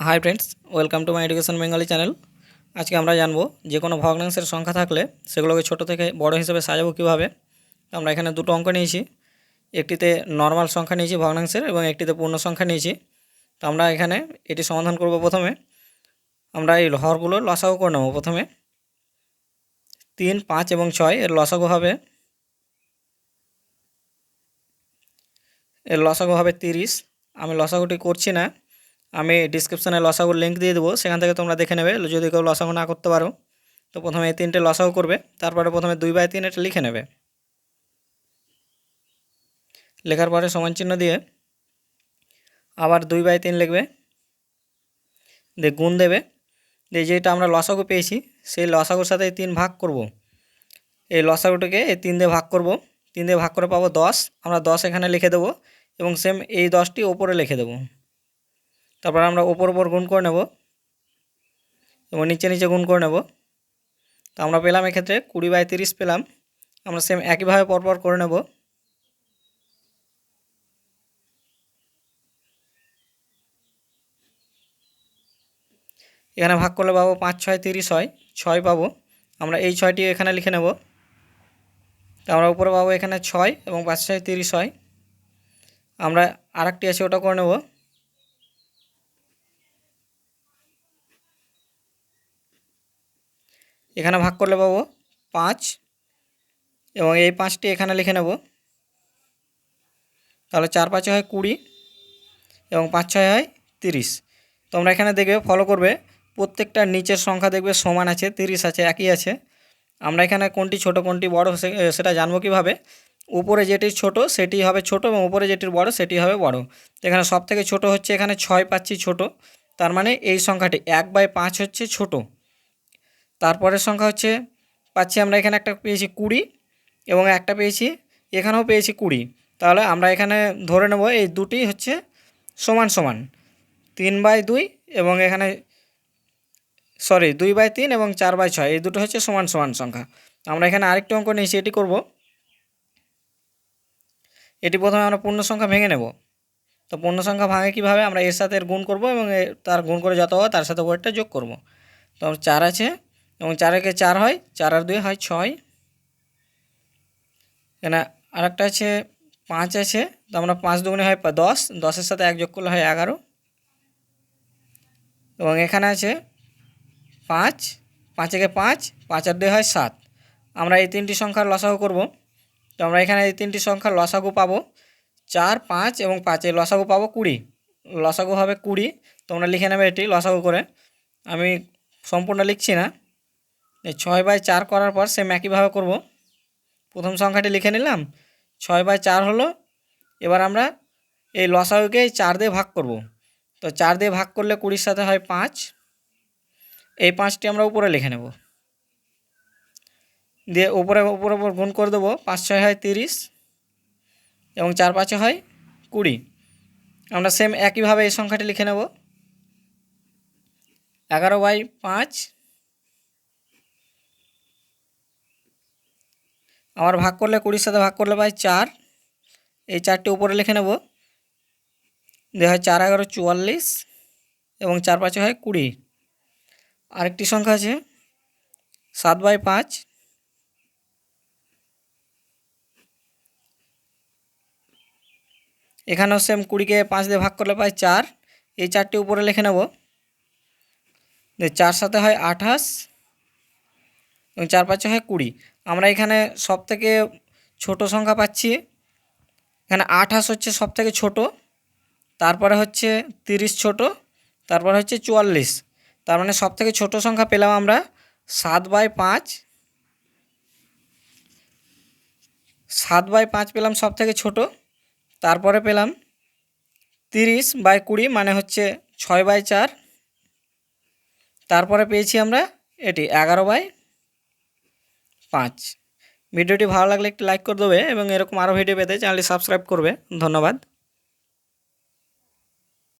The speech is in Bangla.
Hi friends welcome to my education Bengali channel আজকে আমরা জানব যে কোনো ভগ্নাংশের সংখ্যা থাকলে সেগুলোকে ছোট থেকে বড় হিসেবে সাজাবো কীভাবে। আমরা এখানে দুটো অঙ্ক নিয়েছি। একটিতে নর্মাল সংখ্যা নিয়েছি ভগ্নাংশের এবং একটিতে পূর্ণ সংখ্যা নিয়েছি। তো আমরা এখানে এটি সমাধান করব প্রথমে। আমরা এই হরগুলো লসাগু করে নেব প্রথমে। তিন, পাঁচ এবং ছয় এর লসাগু হবে। এর লসাগু হবে তিরিশ। আমি লসাগুটি করছি না। আমি ডিসক্রিপশানে লসাগুর লিঙ্ক দিয়ে দেবো, সেখান থেকে তোমরা দেখে নেবে। যদি কেউ লসাগু না করতে পারো, তো প্রথমে এই তিনটে লসাগু করবে, তারপরে প্রথমে দুই বাই তিন এটা লিখে নেবে। লেখার পরে সমান চিহ্ন দিয়ে আবার দুই বাই তিন লিখবে, দিয়ে গুণ দেবে। দিয়ে যেটা আমরা লসাগু পেয়েছি, সেই লসাগুর সাথে এই তিন ভাগ করব। এই লসাগুটিকে এই তিন দিয়ে ভাগ করব। তিন দিয়ে ভাগ করে পাবো দশ। আমরা দশ এখানে লিখে দেবো এবং সেম এই দশটি ওপরে লিখে দেবো। তারপর আমরা ওপর ওপর গুণ করে নেব, এবং নিচে নিচে গুণ করে নেব। তো আমরা পেলাম এক্ষেত্রে কুড়ি বাই তিরিশ পেলাম, আমরা সেম একইভাবে পরপর করে নেব। এখানে ভাগ করলে পাবো পাঁচ ছয় তিরিশ হয়, ছয় পাবো। আমরা এই ছয়টি এখানে লিখে নেব। তো আমরা উপরে পাবো এখানে ছয় এবং পাঁচ ছয় তিরিশ হয়। আমরা আরেকটি আছে ওটা করে নেব। এখানে ভাগ করলে পাবো পাঁচ এবং এই পাঁচটি এখানে লিখে নেব। তাহলে চার পাঁচে হয় কুড়ি এবং পাঁচ ছয় হয় তিরিশ। তোমরা এখানে দেখবে ফলো করবে, প্রত্যেকটা নিচের সংখ্যা দেখবে সমান আছে, তিরিশ আছে, একই আছে। আমরা এখানে কোনটি ছোট, কোনটি বড় সেটা জানব কীভাবে? উপরে যেটি ছোট, সেটি হবে ছোট এবং উপরে যেটির বড়, সেটি হবে বড়। এখানে সব থেকে ছোট হচ্ছে, এখানে ছয় পাচ্ছি ছোট। তার মানে এই সংখ্যাটি এক বাই পাঁচ হচ্ছে ছোট। তারপরের সংখ্যা হচ্ছে, পাচ্ছি আমরা এখানে একটা পেয়েছি কুড়ি এবং একটা পেয়েছি, এখানেও পেয়েছি কুড়ি। তাহলে আমরা এখানে ধরে নেব, এই দুটি হচ্ছে সমান সমান তিন বাই দুই এবং এখানে সরি দুই বাই তিন এবং চার বাই ছয়, এই দুটো হচ্ছে সমান সমান সংখ্যা। আমরা এখানে আরেকটি অঙ্ক নিয়েছি, এটি করব। এটি প্রথমে আমরা পূর্ণ সংখ্যা ভেঙে নেব। তো পূর্ণ সংখ্যা ভাঙে কীভাবে, আমরা এর সাথে এর গুণ করব এবং তার গুণ করে যত হয় তার সাথে ওয়েটটা যোগ করব। তো চার আছে এবং চারেকে চার হয়, চার আর দুই হয় ছয়। এখানে আরেকটা আছে, পাঁচ আছে, তো আমরা পাঁচ দুগুণে হয় দশ, দশের সাথে এক যোগ করলে হয় এগারো। এবং এখানে আছে পাঁচ পাঁচেকে পাঁচ পাঁচ আর দুই হয় সাত। আমরা এই তিনটি সংখ্যার লসাগু করব। তো আমরা এখানে এই তিনটি সংখ্যার লসাগু পাবো চার, পাঁচ এবং পাঁচে। লসাগু পাবো কুড়ি। লসাগু হবে কুড়ি। তোমরা লিখে নেবে এটি লসাগু করে। আমি সম্পূর্ণ লিখছি না। ছয় বাই চার করার পর সেম একইভাবে করব। প্রথম সংখ্যাটি লিখে নিলাম। ছয় বাই চার হলো, এবার আমরা এই লসাগুকে এই চার দিয়ে ভাগ করব। তো চার দিয়ে ভাগ করলে কুড়ির সাথে হয় পাঁচ। এই পাঁচটি আমরা উপরে লিখে নেব। দিয়ে উপরে উপরে উপর গুণ করে দেবো। পাঁচ ছয় হয় তিরিশ এবং চার পাঁচে হয় কুড়ি। আমরা সেম একইভাবে এই সংখ্যাটি লিখে নেব। এগারো বাই পাঁচ আবার ভাগ করলে কুড়ির সাথে ভাগ করলে পাই চার। এই চারটি উপরে লিখে নেব। দিয়ে হয় চার এগারো চুয়াল্লিশ এবং চার পাঁচে হয় কুড়ি। আরেকটি সংখ্যা আছে সাত বাই পাঁচ। এখানেও সেম কুড়িকে পাঁচ দিয়ে ভাগ করলে পাই চার। এই চারটি উপরে লিখে নেব। চার সাথে হয় আঠাশ এবং চার পাঁচে হয় কুড়ি। আমরা এখানে সব থেকে ছোটো সংখ্যা পাচ্ছি। এখানে আঠাশ হচ্ছে সব থেকে ছোটো, তারপরে হচ্ছে তিরিশ ছোট, তারপরে হচ্ছে চুয়াল্লিশ। তার মানে সব থেকে ছোটো সংখ্যা পেলাম আমরা সাত বাই পাঁচ। সাত বাই পাঁচ পেলাম সব থেকে ছোটো, তারপরে পেলাম তিরিশ বাই কুড়ি মানে হচ্ছে ছয় বাই চার। তারপরে পেয়েছি আমরা এটি এগারো বাই পাঁচ। ভিডিওটি ভালো লাগলে একটি লাইক করে দেবে এবং এরকম আরও ভিডিও পেতে চ্যানেলটি সাবস্ক্রাইব করবে। ধন্যবাদ।